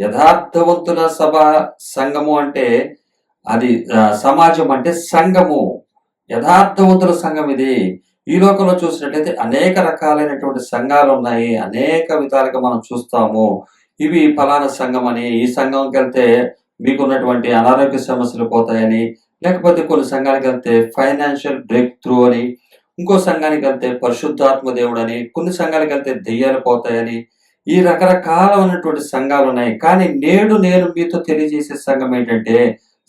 యథార్థవంతుల సభ సంఘము అంటే అది సమాజం అంటే సంఘము. యథార్థవంతుల సంఘం ఇది. ఈ లోకంలో చూసినట్లయితే అనేక రకాలైనటువంటి సంఘాలు ఉన్నాయి. అనేక విధాలుగా మనం చూస్తాము. ఇవి ఫలానా సంఘం అని ఈ సంఘంకి వెళ్తే మీకున్నటువంటి అనారోగ్య సమస్యలు పోతాయని లేకపోతే కొన్ని సంఘానికి వెళ్తే ఫైనాన్షియల్ బ్రేక్ త్రూ అని ఇంకో సంఘానికి వెళ్తే పరిశుద్ధాత్మ దేవుడు అని కొన్ని సంఘాలకు వెళ్తే దెయ్యాలు పోతాయని ఈ రకరకాలైనటువంటి సంఘాలు ఉన్నాయి. కానీ నేడు నేను మీతో తెలియజేసే సంఘం ఏంటంటే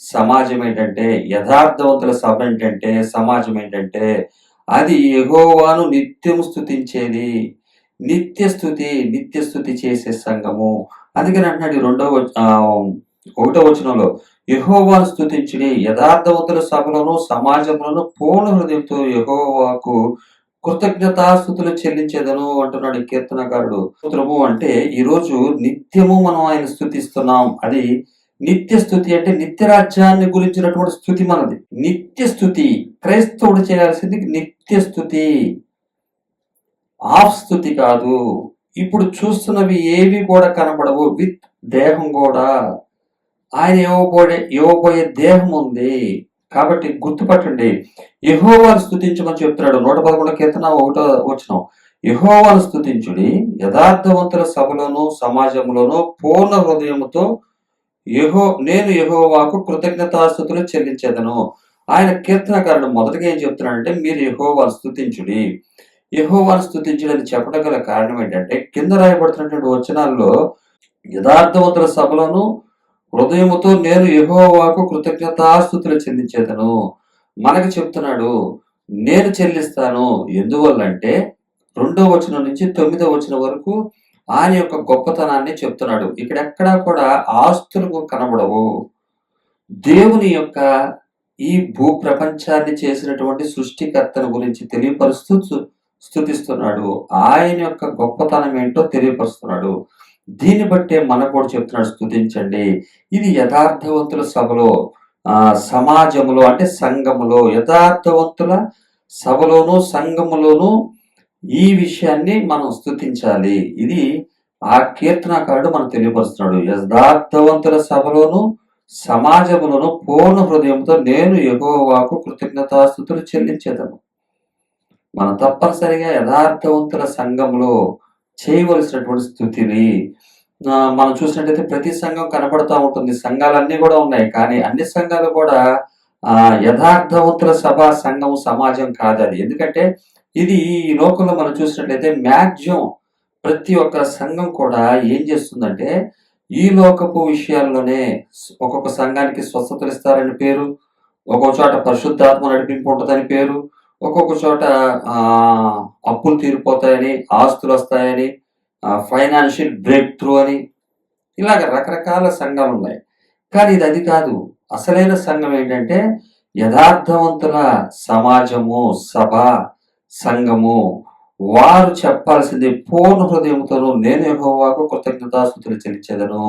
సమాజం ఏంటంటే యథార్థవంతుల సభ ఏంటంటే సమాజం ఏంటంటే అది ఎగోవాను నిత్యం స్థుతించేది నిత్య స్థుతి నిత్య స్థుతి చేసే సంఘము. అందుకని అంటున్నాడు రెండవ ఒకటో వచనంలో యహోవాను స్థుతించుడి యథార్థవంతుల సభలను సమాజంలోను పూర్ణ హృదయంతో యహోవాకు కృతజ్ఞతాస్థుతులు చెల్లించేదను అంటున్నాడు ఈ కీర్తనకారుడు. స్తోత్రము అంటే ఈ రోజు నిత్యము మనం ఆయన స్థుతిస్తున్నాం. అది నిత్య స్థుతి అంటే నిత్య రాజ్యాన్ని గురించినటువంటి స్థుతి మనది. నిత్య స్థుతి క్రైస్తవుడు చేయాల్సింది నిత్య స్థుతి. ఆఫ్ స్థుతి కాదు. ఇప్పుడు చూస్తున్నవి ఏవి కూడా కనబడవు. విత్ దేహం కూడా. ఆయన ఇవ్వబోయే ఇవ్వబోయే దేహం ఉంది. కాబట్టి గుర్తుపట్టండి. యహోవాను స్థుతించమని చెప్తున్నాడు. నూట పదకొండు కీర్తన ఒకటో వచ్చిన యహోవాను స్థుతించుడి యథార్థవంతుల సభలోను సమాజంలోను పూర్ణ హృదయముతో యహో నేను యహోవాకు కృతజ్ఞతాస్థుతులు చెల్లించేదను. ఆయన కీర్తనకారుడు మొదటగా ఏం చెప్తున్నాడంటే మీరు యహోవాను స్థుతించుడి యహోవాను స్థుతించడని చెప్పడం గల కారణం ఏంటంటే కింద రాయబడుతున్నటువంటి వచనాల్లో యథార్థవంతుల సభలోను హృదయముతో నేను యహోవాకు కృతజ్ఞతాస్థుతులు చెల్లించేదను. మనకు చెప్తున్నాడు నేను చెల్లిస్తాను. ఎందువల్లంటే రెండో వచనం నుంచి తొమ్మిదో వచనం వరకు ఆయన యొక్క గొప్పతనాన్ని చెప్తున్నాడు. ఇక్కడ ఎక్కడా కూడా ఆస్తులకు కనబడవు. దేవుని యొక్క ఈ భూ ప్రపంచాన్ని చేసినటువంటి సృష్టికర్తను గురించి తెలియపరుస్తూ స్థుతిస్తున్నాడు ఆయన యొక్క గొప్పతనం ఏంటో తెలియపరుస్తున్నాడు. దీన్ని బట్టే మనకు కూడా చెప్తున్నాడు స్థుతించండి ఇది యథార్థవంతుల సభలో సమాజంలో సమాజములో అంటే సంఘములో యథార్థవంతుల సభలోను సంఘములోను ఈ విషయాన్ని మనం స్థుతించాలి ఇది ఆ కీర్తనకారుడు మనం తెలియపరుస్తున్నాడు. యథార్థవంతుల సభలోను సమాజములను పూర్ణ హృదయంతో నేను ఎగువవాకు కృతజ్ఞతాస్థుతులు చెల్లించేదను. మనం తప్పనిసరిగా యథార్థవంతుల సంఘంలో చేయవలసినటువంటి స్థుతిని మనం చూసినట్టయితే ప్రతి సంఘం కనబడుతూ ఉంటుంది. సంఘాలన్నీ కూడా ఉన్నాయి. కానీ అన్ని సంఘాలు కూడా ఆ యథార్థవంతుల సభ సంఘం సమాజం కాదు అది. ఎందుకంటే ఇది ఈ లోకంలో మనం చూసినట్లయితే మ్యాక్సిమం ప్రతి ఒక్క సంఘం కూడా ఏం చేస్తుందంటే ఈ లోకపు విషయాల్లోనే ఒక్కొక్క సంఘానికి స్వస్థతలు ఇస్తారని పేరు ఒక్కొక్క చోట పరిశుద్ధాత్మ నడిపింపు ఉంటుందని పేరు ఒక్కొక్క చోట ఆ అప్పులు తీరిపోతాయని ఆస్తులు వస్తాయని ఫైనాన్షియల్ బ్రేక్ త్రూ అని ఇలాగ రకరకాల సంఘాలు ఉన్నాయి. కానీ ఇది అది కాదు. అసలైన సంఘం ఏంటంటే యథార్థవంతుల సమాజము సభ సంఘము. వారు చెప్పాల్సింది పూర్ణ హృదయంతోనూ నేను యెహోవాకు కృతజ్ఞతాస్తుతులు చెల్లించేదను.